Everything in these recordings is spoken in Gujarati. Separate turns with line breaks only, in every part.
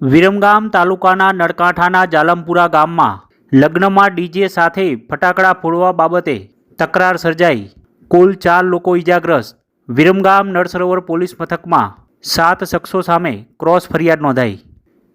વિરમગામ તાલુકાના નળકાંઠાના જાલમપુરા ગામમાં લગ્નમાં ડીજે સાથે ફટાકડા ફોડવા બાબતે તકરાર સર્જાઈ. કુલ ચાર લોકો ઇજાગ્રસ્ત વિરમગામ નળસરોવર પોલીસ મથકમાં સાત શખ્સો સામે ક્રોસ ફરિયાદ નોંધાઈ.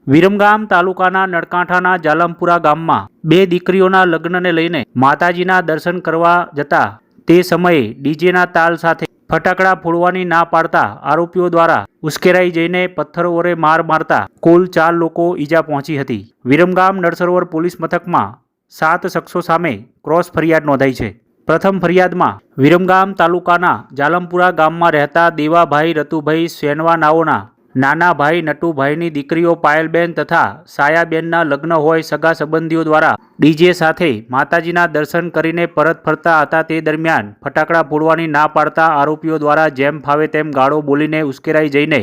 વિરમગામ તાલુકાના નળકાંઠાના જાલમપુરા ગામમાં બે દીકરીઓના લગ્નને લઈને માતાજીના દર્શન કરવા જતા તે સમયે ડીજેના તાલ સાથે ફટાકડા ફોડવાની ના પાડતા આરોપીઓ દ્વારા ઉશ્કેરાઈ જઈને પથ્થરો માર મારતા કુલ ચાર લોકો ઈજા પહોંચી હતી. વિરમગામ નરસરોવર પોલીસ મથકમાં સાત શખ્સો સામે ક્રોસ ફરિયાદ નોંધાઈ છે. પ્રથમ ફરિયાદમાં વિરમગામ તાલુકાના જાલમપુરા ગામમાં રહેતા દેવાભાઈ રતુભાઈ સેનવા નાઓના નાના ભાઈ નટુભાઈની દીકરીઓ પાયલબેન તથા સાયાબેનના લગ્ન હોય સગા સંબંધીઓ દ્વારા ડીજે સાથે માતાજીના દર્શન કરીને પરત ફરતા હતા તે દરમિયાન ફટાકડા ફોડવાની ના પાડતા આરોપીઓ દ્વારા જેમ ફાવે તેમ ગાળો બોલીને ઉશ્કેરાઈ જઈને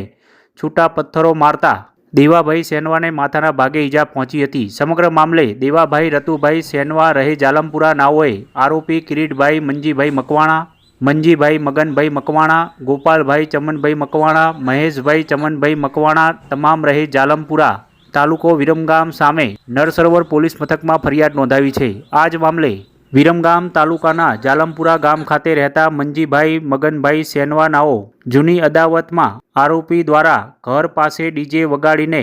છૂટા પથ્થરો મારતા દેવાભાઈ સેનવાને માથાના ભાગે ઈજા પહોંચી હતી. સમગ્ર મામલે દેવાભાઈ, રતુભાઈ સેનવા રહે જાલમપુરા નાઓએ આરોપી કિરીટભાઈ, મંજીભાઈ મકવાણા મંજીભાઈ મગનભાઈ મકવાણા, ગોપાલભાઈ ચમનભાઈ મકવાણા, મહેશભાઈ ચમનભાઈ મકવાણા, તમામ રહે જાલમપુરા તાલુકો વિરમગામ સામે નરસરોવર પોલીસ મથકમાં ફરિયાદ નોંધાવી છે. આ જ મામલે વિરમગામ તાલુકાના જાલમપુરા ગામ ખાતે રહેતા મંજીભાઈ મગનભાઈ સેનવાનાઓ જૂની અદાવતમાં આરોપી દ્વારા ઘર પાસે ડીજે વગાડીને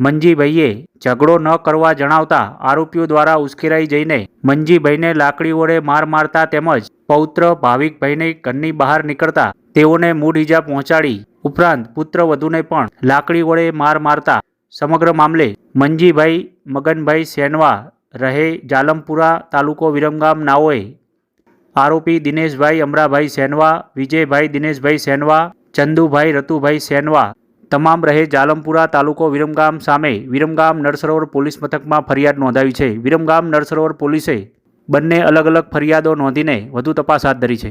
મંજીભાઈએ ઝઘડો ન કરવા જણાવતા આરોપીઓ દ્વારા ઉશ્કેરાઈ જઈને મંજીભાઈને લાકડી વડે માર મારતા તેમજ પૌત્ર ભાવિકભાઈને ઘરની બહાર નીકળતા તેઓને મૂળ ઈજા પહોંચાડી ઉપરાંત પુત્ર વધુને પણ લાકડી વડે માર મારતા સમગ્ર મામલે મંજીભાઈ, મગનભાઈ સેનવા રહે જાલમપુરા તાલુકો વિરમગામ નાઓએ આરોપી દિનેશભાઈ અમરાભાઈ સેનવા, વિજયભાઈ દિનેશભાઈ સેનવા, ચંદુભાઈ રતુભાઈ સેનવા તમામ રહે જાલમપુરા તાલુકો વિરમગામ સામે વિરમગામ નરસરોવર પોલીસ મથકમાં ફરિયાદ નોંધાવી છે. વિરમગામ નરસરોવર પોલીસે બંને અલગ અલગ ફરિયાદો નોંધીને વધુ તપાસ હાથ ધરી છે.